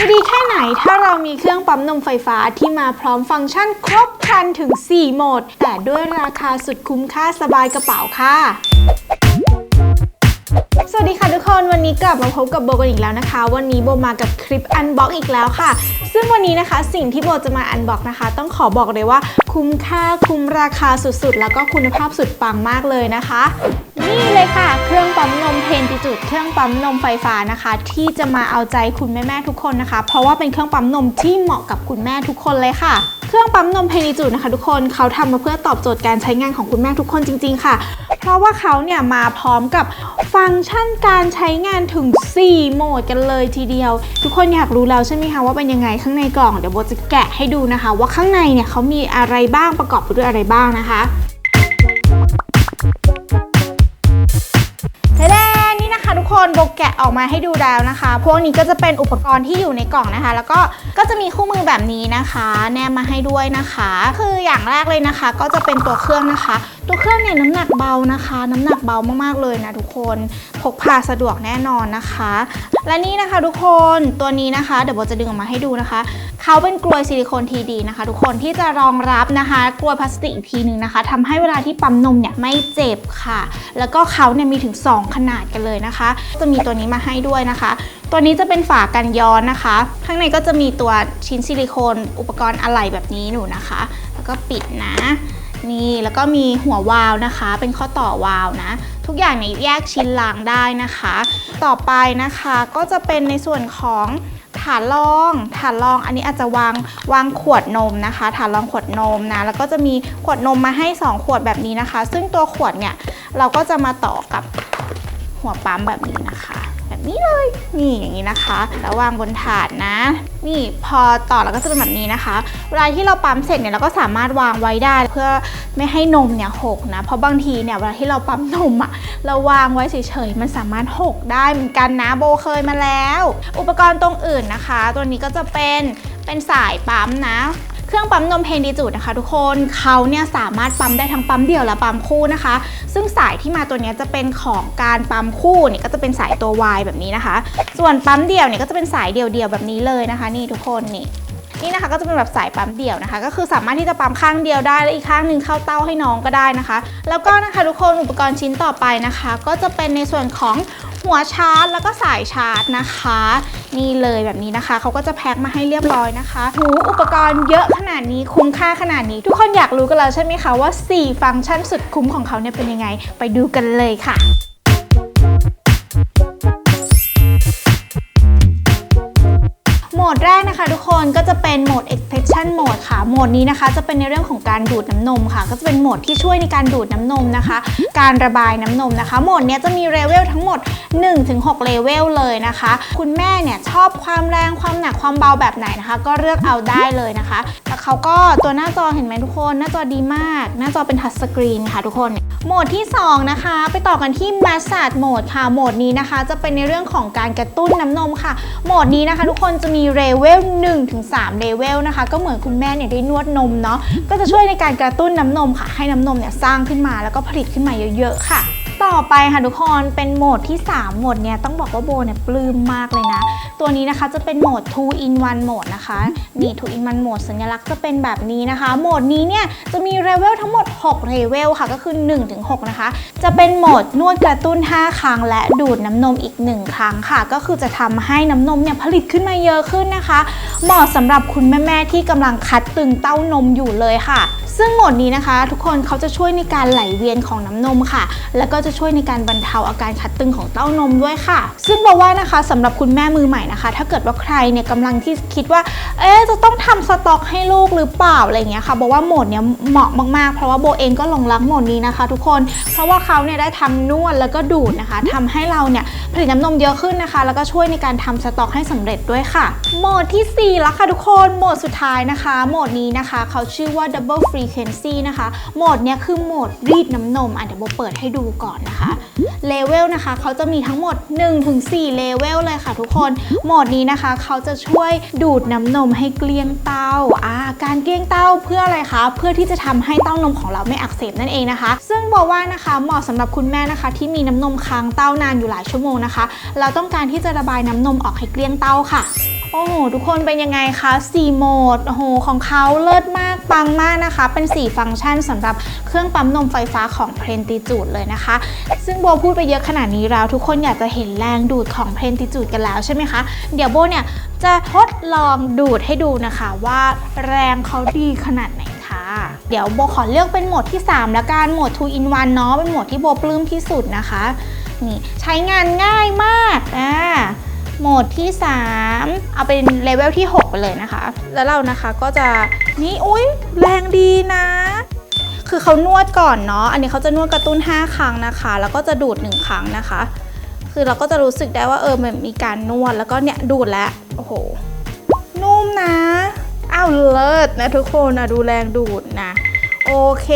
จะดีแค่ไหนถ้าเรามีเครื่องปั๊มนมไฟฟ้าที่มาพร้อมฟังก์ชันครบครันถึง 4 โหมด แต่ด้วยราคาสุดคุ้มค่าสบายกระเป๋าค่ะ สวัสดีค่ะทุกคนวันนี้กลับมาพบกับโบกันอีกแล้วนะคะ วันนี้โบมากับคลิปอันบ็อกอีกแล้วค่ะ ซึ่งวันนี้นะคะสิ่งที่โบจะมาอันบ็อกนะคะ ต้องขอบอกเลยว่าคุ้มค่าคุ้มราคาสุดๆ แล้วก็คุณภาพสุดปังมากเลยนะคะ นี่เลยค่ะ เครื่องปั๊มนมเพนติจุด เครื่องปั๊มนมไฟฟ้านะคะ ที่จะมาเอาใจคุณแม่ๆทุกคนนะคะ เพราะว่าเป็นเครื่องปั๊มนมที่เหมาะกับคุณแม่ทุกคนเลยค่ะ เครื่องปั๊มนมเพนิจูนะคะทุกคนเขาทำมาเพื่อตอบโจทย์การใช้งานของคุณแม่ทุกคนจริง ๆ ค่ะ เพราะว่าเขาเนี่ยมาพร้อมกับฟังก์ชันการใช้งานถึง 4 โหมดกันเลยทีเดียว ทุกคนอยากรู้แล้วใช่ไหมคะว่าเป็นยังไงข้างในกล่องเดี๋ยวโบจะแกะให้ดูนะคะ ว่าข้างในเนี่ยเขามีอะไรบ้างประกอบไปด้วยอะไรบ้างนะคะ คะทุกคนโบแกะออกมาให้ดูแล้วนะคะ พวกนี้ก็จะเป็นอุปกรณ์ที่อยู่ในกล่องนะคะ แล้วก็ก็จะมีคู่มือแบบนี้นะคะ แนมมาให้ด้วยนะคะ คืออย่างแรกเลยนะคะ ก็จะเป็นตัวเครื่องนะคะ ตัวเครื่องเนี่ยน้ำหนักเบานะคะ น้ำหนักเบามากๆเลยนะทุกคนพกพาสะดวกแน่นอนนะคะ และนี่นะคะทุกคนตัวนี้นะคะเดี๋ยวโบจะดึงออกมาให้ดูนะคะเขาเป็นกลวยซิลิโคนทีดีนะคะ ทุกคนที่จะรองรับนะคะกลวยพลาสติกอีกทีหนึ่งนะคะทำให้เวลาที่ปั๊มนมเนี่ยไม่เจ็บค่ะ แล้วก็เขาเนี่ยมีถึง 2 ขนาดกันเลยนะคะ จะมีตัวนี้มาให้ด้วยนะคะ ตัวนี้จะเป็นฝากันย้อนนะคะ ข้างในก็จะมีตัวชิ้นซิลิโคนอุปกรณ์อะไหล่แบบนี้หนูนะคะ แล้วก็ปิดนะ นี่แล้วก็มีหัววาล์วนะคะ เป็นข้อต่อวาล์วนะ ทุกอย่างเนี่ยแยกชิ้นล้างได้นะคะ ต่อไปนะคะก็จะเป็นในส่วนของฐานรองฐานรองอันนี้อาจจะวางวางขวดนมนะคะฐานรองขวดนมนะแล้วก็จะมีขวดนมมาให้ 2 ขวดแบบนี้นะคะ ซึ่งตัวขวดเนี่ยเราก็จะมาต่อกับหัวปั๊มแบบนี้นะคะ แบบนี้เลย นี่อย่างนี้นะคะแล้ววางบนถาดนะ นี่พอต่อแล้วก็จะเป็นแบบนี้นะคะ เวลาที่เราปั๊มเสร็จเนี่ยเราก็สามารถวางไว้ได้เพื่อไม่ให้นมเนี่ยหกนะ เพราะบางทีเนี่ยเวลาที่เราปั๊มนมอะเราวางไว้เฉยๆมันสามารถหกได้เหมือนกันนะโบเคยมาแล้ว อุปกรณ์ตรงอื่นนะคะ ตัวนี้ก็จะเป็นเป็นสายปั๊มนะ เครื่องปั๊มนมเพนดีจูดนะคะ ทุกคนเขาเนี่ยสามารถปั๊มได้ทั้งปั๊มเดี่ยวและปั๊มคู่นะคะ ซึ่งสายที่มาตัวเนี้ยจะเป็นของการปั๊มคู่เนี่ยก็จะเป็นสายตัว Y แบบนี้นะคะ ส่วนปั๊มเดี่ยวเนี่ยก็จะเป็นสายเดี่ยวๆแบบนี้เลยนะคะ นี่ทุกคนนี่นี่นะคะก็จะเป็นแบบสายปั๊มเดี่ยวนะคะ ก็คือสามารถที่จะปั๊มข้างเดียวได้ และอีกข้างหนึ่งเข้าเต้าให้น้องก็ได้นะคะ แล้วก็นะคะทุกคนอุปกรณ์ชิ้นต่อไปนะคะ ก็จะเป็นในส่วนของ หัวชาร์จ แล้วก็สายชาร์จนะคะ นี่เลยแบบนี้นะคะ เขาก็จะแพ็คมาให้เรียบร้อยนะคะหูอุปกรณ์เยอะขนาดนี้คุ้มค่าขนาดนี้ ทุกคนอยากรู้กันแล้วใช่ไหมคะว่า 4 ฟังก์ชันสุดคุ้มของเขาเนี่ยเป็นยังไง ไปดูกันเลยค่ะ นะคะทุกคนก็จะเป็นโหมด extraction mode ค่ะ โหมดนี้นะคะ จะเป็นในเรื่องของการดูดน้ำนมค่ะ ก็จะเป็นโหมดที่ช่วยในการดูดน้ำนมนะคะ การระบายน้ำนมนะคะ โหมดนี้จะมีเลเวลทั้งหมด 1-6 เลเวลเลยนะคะ คุณแม่เนี่ยชอบความแรงความหนักความเบาแบบไหนนะคะ ก็เลือกเอาได้เลยนะคะแล้วเขาก็ตัวหน้าจอเห็นไหมทุกคน หน้าจอดีมาก หน้าจอเป็นทัชสกรีนค่ะทุกคน โหมดที่ 2 นะคะ ไปต่อกันที่ massage mode ค่ะ โหมดนี้นะคะ จะเป็นในเรื่องของการกระตุ้นน้ำนมค่ะ โหมดนี้นะคะ ทุกคนจะมีเลเวล1ถึง3เลเวลนะคะ ก็เหมือนคุณแม่เนี่ยได้นวดนมเนาะก็จะช่วยในการกระตุ้นน้ำนมค่ะ ให้น้ำนมเนี่ยสร้างขึ้นมาแล้วก็ผลิตขึ้นมาเยอะๆค่ะ ต่อไปค่ะทุกคนเป็นโหมดที่ 3 โหมดเนี่ยต้องบอกว่าโบเนี่ยปลื้มมากเลยนะ ตัวนี้นะคะจะเป็นโหมด 2 in 1 โหมดนะคะนี่ 2 in 1 โหมดสัญลักษณ์จะเป็นแบบนี้นะคะ โหมดนี้เนี่ยจะมีเลเวลทั้งหมด 6เลเวลค่ะก็คือ1ถึง6นะคะ จะเป็นโหมดนวดกระตุ้น 5 ครั้ง และดูดน้ำนมอีก 1 ครั้งค่ะ ก็คือจะทำให้น้ำนมเนี่ยผลิตขึ้นมาเยอะขึ้นนะคะ เหมาะสำหรับคุณแม่ๆที่กำลังคัดตึงเต้านมอยู่เลยค่ะ ซึ่งโหมดนี้นะคะ ทุกคนเขาจะช่วยในการไหลเวียนของน้ำนมค่ะ แล้วก็จะจะช่วยในการบรรเทาอาการขัดตึงของเต้านมด้วยค่ะ ซึ่งบอกว่านะคะสำหรับคุณแม่มือใหม่นะคะ ถ้าเกิดว่าใครเนี่ยกำลังที่คิดว่า เอ๊จะต้องทำสต็อกให้ลูกหรือเปล่าอะไรเงี้ยค่ะบอกว่าโหมดเนี้ยเหมาะมากๆ เพราะว่าโบเองก็หลงรักโหมดนี้นะคะ ทุกคน เพราะว่าเขาเนี่ยได้ทำนวดแล้วก็ดูดนะคะทำให้เราเนี่ยผลิตน้ำนมเยอะขึ้นนะคะ แล้วก็ช่วยในการทำสต็อกให้สำเร็จด้วยค่ะ โหมดที่ 4 แล้วค่ะทุกคนโหมดสุดท้ายนะคะ โหมดนี้นะคะเขาชื่อว่า double frequency นะคะโหมดเนี้ยคือโหมดรีดน้ำนมอะเดี๋ยวโบเปิดให้ดูก่อนนะคะเลเวลนะคะเขาจะมีทั้งหมด 1-4เลเวลเลยค่ะทุกคนโหมดนี้นะคะเขาจะช่วยดูดน้ำนมให้เกลี้ยงเต้าอ่าการเกลี้ยงเต้าเพื่ออะไรคะเพื่อที่จะทำให้เต้านมของเราไม่อักเสบนั่นเองนะคะ ซึ่งบอกว่านะคะเหมาะสำหรับคุณแม่นะคะ ที่มีน้ำนมค้างเต้านานอยู่หลายชั่วโมงนะคะ เราต้องการที่จะระบายน้ำนมออกให้เกลี้ยงเต้าค่ะ โอ้โหทุกคนเป็นยังไงคะ4โหมดโอ้โหของเขาเลิศมากปังมากนะคะ เป็น 4 ฟังก์ชันสำหรับเครื่องปั๊มนมไฟฟ้าของเพนติจูดเลยนะคะ ซึ่งโบพูดไปเยอะขนาดนี้แล้ว ทุกคนอยากจะเห็นแรงดูดของเพนติจูดกันแล้วใช่ไหมคะ เดี๋ยวโบเนี่ยจะทดลองดูดให้ดูนะคะว่าแรงเขาดีขนาดไหนค่ะ เดี๋ยวโบขอเลือกเป็นโหมดที่ 3 แล้วกันโหมด 2 in 1เนาะเป็นโหมดที่โบปลื้มที่สุดนะคะนี่ใช้งานง่ายมากอ่า โหมดที่ 3 เอาเป็นเลเวลที่ 6 ไปเลยนะคะ แล้วเรานะคะก็จะนี่อุ้ยแรงดีนะ คือเขานวดก่อนเนาะ อันนี้เขาจะนวดกระตุ้น 5 ครั้งนะคะ แล้วก็จะดูด 1 ครั้งนะคะ คือเราก็จะรู้สึกได้ว่าเออมันมีการนวดแล้วก็เนี่ยดูดแล้วโอ้โหนุ่มนะอ้าวเลิศนะทุกคนนะดูแรงดูดนะ โอเค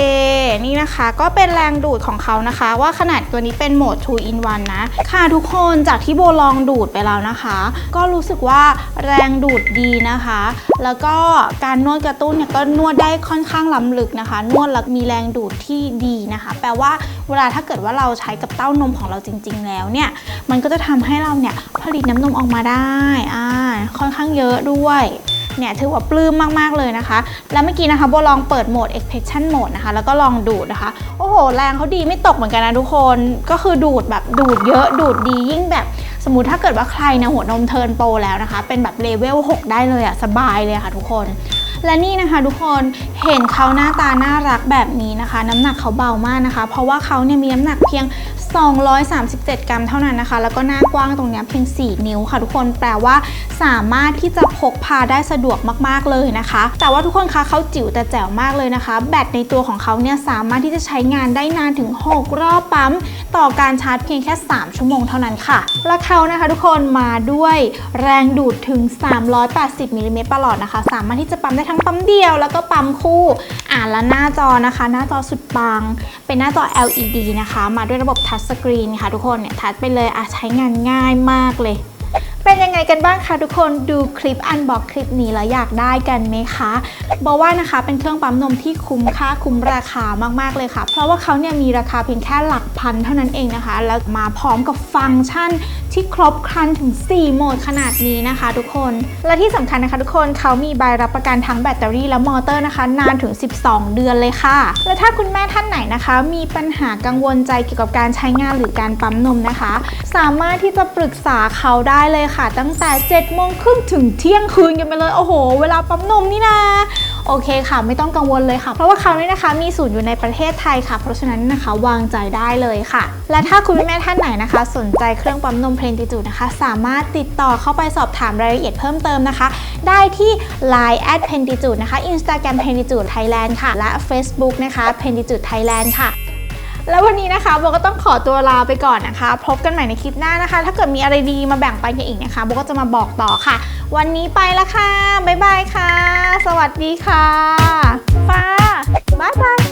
นี่นะคะก็เป็นแรงดูดของเขานะคะ ว่าขนาดตัวนี้เป็นโหมด 2 in 1 นะ ค่ะทุกคนจากที่โบลองดูดไปแล้วนะคะ ก็รู้สึกว่าแรงดูดดีนะคะ แล้วก็การนวดกระตุ้นเนี่ยก็นวดได้ค่อนข้างล้ำลึกนะคะ นวดแล้วมีแรงดูดที่ดีนะคะ แปลว่าเวลาถ้าเกิดว่าเราใช้กับเต้านมของเราจริง ๆ แล้วเนี่ยมันก็จะทำให้เราเนี่ยผลิตน้ำนมออกมาได้อ่าค่อนข้างเยอะด้วย เนี่ยถือว่าปลื้มมากๆเลยนะคะ แล้วเมื่อกี้นะคะโบลองเปิดโหมด expression mode นะคะ แล้วก็ลองดูดนะคะ โอ้โห แรงเขาดีไม่ตกเหมือนกันนะทุกคน ก็คือดูดแบบดูดเยอะดูดดียิ่งแบบสมมติถ้าเกิดว่าใครนะหัวนมเทิร์นโปรแล้วนะคะ เป็นแบบเลเวล6ได้เลยอะสบายเลยค่ะทุกคนและนี่นะคะทุกคนเห็นเขาหน้าตาน่ารักแบบนี้นะคะ น้ำหนักเขาเบามากนะคะ เพราะว่าเขาเนี่ยมีน้ำหนักเพียง 237 กรัมเท่านั้นนะคะ แล้วก็หน้ากว้างตรงนี้เพียง 4 นิ้วค่ะทุกคนแปลว่าสามารถที่จะพกพาได้สะดวกมากๆเลยนะคะ แต่ว่าทุกคนคะเขาจิ๋วแต่แจ๋วมากเลยนะคะ แบตในตัวของเขาเนี่ยสามารถที่จะใช้งานได้นานถึง 6 รอบปั๊ม ต่อการชาร์จเพียงแค่ 3 ชั่วโมงเท่านั้นค่ะ และเขานะคะทุกคนมาด้วยแรงดูดถึง 380มิลลิเมตรประหลอดนะคะ สามารถที่จะปั๊มได้ทั้งปั๊มเดียว แล้วก็ปั๊มคู่ อ่านและหน้าจอนะคะ หน้าจอสุดปัง เป็นหน้าจอ LED นะคะ มาด้วยระบบทัชสกรีนค่ะทุกคนเนี่ยทัชไปเลยอะใช้งานง่ายมากเลย เป็นยังไงกันบ้างคะทุกคนดูคลิปอันบอกคลิปนี้แล้วอยากได้กันไหมคะบอกว่านะคะเป็นเครื่องปั๊มนมที่คุ้มค่าคุ้มราคามากๆเลยค่ะ เพราะว่าเขาเนี่ยมีราคาเพียงแค่หลัก พันเท่านั้นเองนะคะ แล้วมาพร้อมกับฟังก์ชันที่ครบครันถึง 4 โหมดขนาดนี้นะคะทุกคน และที่สำคัญนะคะทุกคนเขามีใบรับประกันทั้งแบตเตอรี่และมอเตอร์นะคะ นานถึง 12 เดือนเลยค่ะ และถ้าคุณแม่ท่านไหนนะคะ มีปัญหากังวลใจเกี่ยวกับการใช้งานหรือการปั๊มนมนะคะ สามารถที่จะปรึกษาเขาได้เลยค่ะ ตั้งแต่7โมงครึ่งถึงเที่ยงคืนกันไปเลยโอ้โห เวลาปั๊มนมนี่นะ โอเคค่ะ ไม่ต้องกังวลเลยค่ะ เพราะว่าเขาเนี่ยนะคะมีศูนย์อยู่ในประเทศไทยค่ะ เพราะฉะนั้นนะคะวางใจได้เลยค่ะ และถ้าคุณแม่ท่านไหนนะคะ สนใจเครื่องปั๊มนมเพลนติจูดนะคะ สามารถติดต่อเข้าไปสอบถามรายละเอียดเพิ่มเติมนะคะ ได้ที่ Line at p e n t i t u d e นะคะ Instagram p e n t i t u d e Thailand ค่ะ และ Facebook นะคะ p e n t i t u d e Thailand ค่ะแล้ววันนี้นะคะโบก็ต้องขอตัวลาไปก่อนนะคะ พบกันใหม่ในคลิปหน้านะคะ ถ้าเกิดมีอะไรดีมาแบ่งปันกันอีกนะคะโบก็จะมาบอกต่อค่ะ วันนี้ไปละค่ะ บ๊ายบายค่ะ สวัสดีค่ะ ฟ้า บ๊ายบาย